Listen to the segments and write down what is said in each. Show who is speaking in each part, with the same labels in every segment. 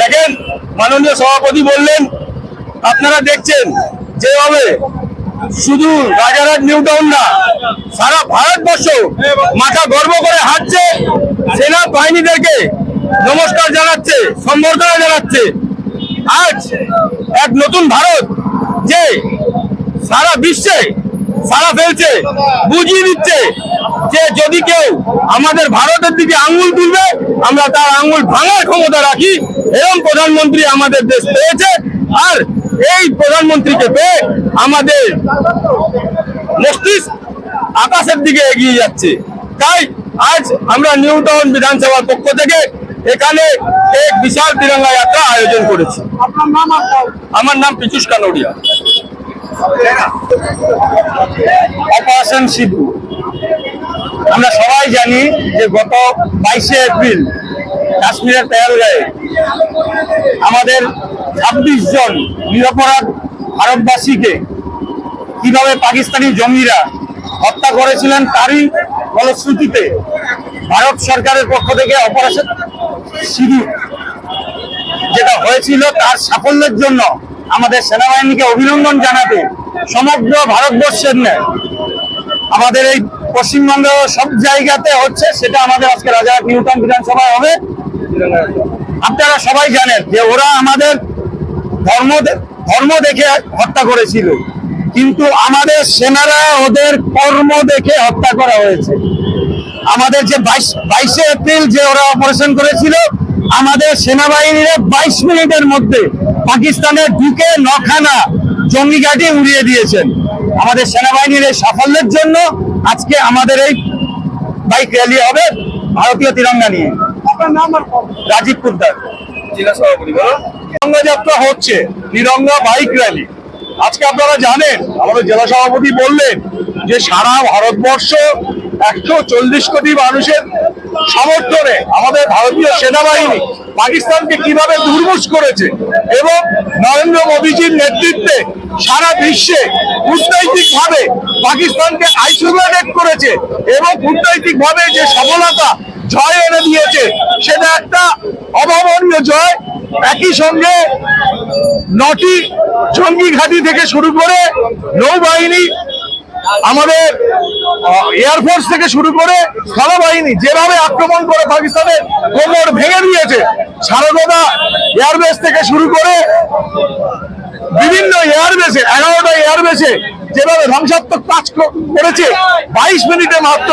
Speaker 1: দেখেন, মাননীয় সভাপতি বললেন, আপনারা দেখছেন যেভাবে শুধু রাজারহাট নিউ টাউন না, সারা ভারতবর্ষ মাথা গর্ব করে হাঁটছে সেনা বাহিনীদেরকে নমস্কার জানাচ্ছে, সম্বর্ধনা জানাচ্ছে। আজ এক নতুন ভারত যে সারা বিশ্বে সারা ফেলছে বুঝিয়ে দিচ্ছে যে যদি কেউ আমাদের ভারতের দিকে আঙ্গুল তুলবে আমরা তার আঙ্গুল ভাঙার ক্ষমতা রাখি। এরকম প্রধানমন্ত্রী আমাদের দেশ পেয়েছে। আর এই প্রধানমন্ত্রীকে পেয়ে আমাদের মস্তিষ্ক আকাশের দিকে এগিয়ে যাচ্ছে। তাই আজ আমরা নিউ টাউন বিধানসভার পক্ষ থেকে এখানে এক বিশাল তিরঙ্গা যাত্রা আয়োজন করেছি। আমার নাম পিচুষ কানোডিয়া অপারেশন সিধু আমরা সবাই জানি যে গত বাইশে এপ্রিল কাশ্মীরের পেহেলগাঁয়ে আমাদের ছাব্বিশ জন নিরপরাধ ভারতবাসীকে কীভাবে পাকিস্তানি জঙ্গিরা হত্যা করেছিলেন তারই ফলশ্রুতিতে ভারত সরকারের পক্ষ থেকে অপারেশন সিধু যেটা হয়েছিল তার সাফল্যের জন্য আমাদের সেনাবাহিনীকে অভিনন্দন জানাতে সমগ্র ভারতবর্ষের নেয় আমাদের এই পশ্চিমবঙ্গ সব জায়গাতে হচ্ছে, সেটা আমাদের আজকে রাজা নিউটন বিধানসভায় হবে। আপনারা সবাই জানেন যে ওরা আমাদের ধর্ম ধর্ম দেখে হত্যা করেছিল। কিন্তু আমাদের সেনারা ওদের কর্ম দেখে হত্যা করা হয়েছে। আমাদের যে বাইশ, বাইশে এপ্রিল যে ওরা অপারেশন করেছিল, আমাদের সেনাবাহিনীরা বাইশ মিনিটের মধ্যে পাকিস্তানে ঢুকে নখানা জঙ্গি ঘাঁটি উড়িয়ে দিয়েছেন। আমাদের সেনাবাহিনীর এই সাফল্যের জন্য আজকে আমাদের এই বাইক র্যালি হবে ভারতীয় তিরঙ্গা নিয়ে। রাজীব কুদ্দার জেলা সভাপতি
Speaker 2: তিরঙ্গা যাত্রা হচ্ছে তিরঙ্গা বাইক র্যালি আজকে আপনারা জানেন আমাদের জেলা সভাপতি বললেন যে সারা ভারতবর্ষ একশো চল্লিশ কোটি মানুষের সমর্থনে আমাদের ভারতীয় সেনাবাহিনী পাকিস্তানকে কীভাবে দুর্মুষ করেছে এবং নরেন্দ্র মোদীজির নেতৃত্বে সারা বিশ্বে কূটনৈতিক ভাবে পাকিস্তানকে আইসোলেটেড করেছে এবং কূটনৈতিক ভাবে যে সফলতা জয় এনে দিয়েছে, সেটা একটা অভাবনীয় জয়। একই সঙ্গে নটি জঙ্গি ঘাঁটি থেকে শুরু করে নৌবাহিনী, আমাদের এয়ারফোর্স থেকে শুরু করে স্থলবাহিনী যেভাবে আক্রমণ করে পাকিস্তানের কোমর ভেঙে সারদা এয়ারবেস থেকে শুরু করে বিভিন্ন এয়ারবেসে, এগারোটা এয়ারবেসে যেভাবে ধ্বংসাত্মক কাজ করেছে, বাইশ মিনিটে মাত্র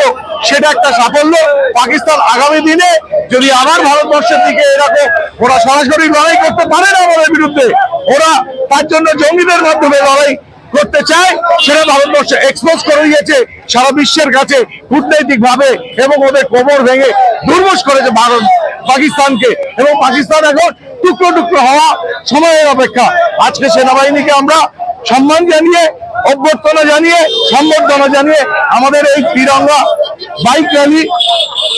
Speaker 2: সেটা একটা সাফল্য। পাকিস্তান আগামী দিনে যদি আবার ভারতবর্ষের দিকে এরকম ওরা সরাসরি লড়াই করতে পারে না আমাদের বিরুদ্ধে, ওরা তার জন্য জঙ্গিদের মাধ্যমে লড়াই করতে চায়, সেটা ভারতবর্ষ এক্সপোজ করে দিয়েছে সারা বিশ্বের কাছে কূটনৈতিক ভাবে এবং ওদের কোমর ভেঙে দুর্মুষ করেছে ভারত। পাকিস্তানকে এবং পাকিস্তান এখন টুকরো টুকরো হওয়া সময়ের অপেক্ষা। আজকে সেনাবাহিনীকে আমরা সম্মান জানিয়ে, অভ্যর্থনা জানিয়ে, সম্বর্ধনা জানিয়ে আমাদের এই তিরঙ্গা বাইক র্যালি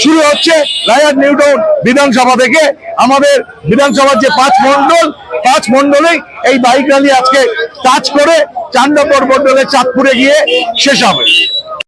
Speaker 2: শুরু হচ্ছে রায়ার নিউটন বিধানসভা থেকে। আমাদের বিধানসভার যে পাঁচ মন্ডল পাঁচ মন্ডলেই এই বাইক র্যালি আজকে কাজ করে চার নম্বর মন্ডলে চাঁদপুরে গিয়ে শেষ হবে।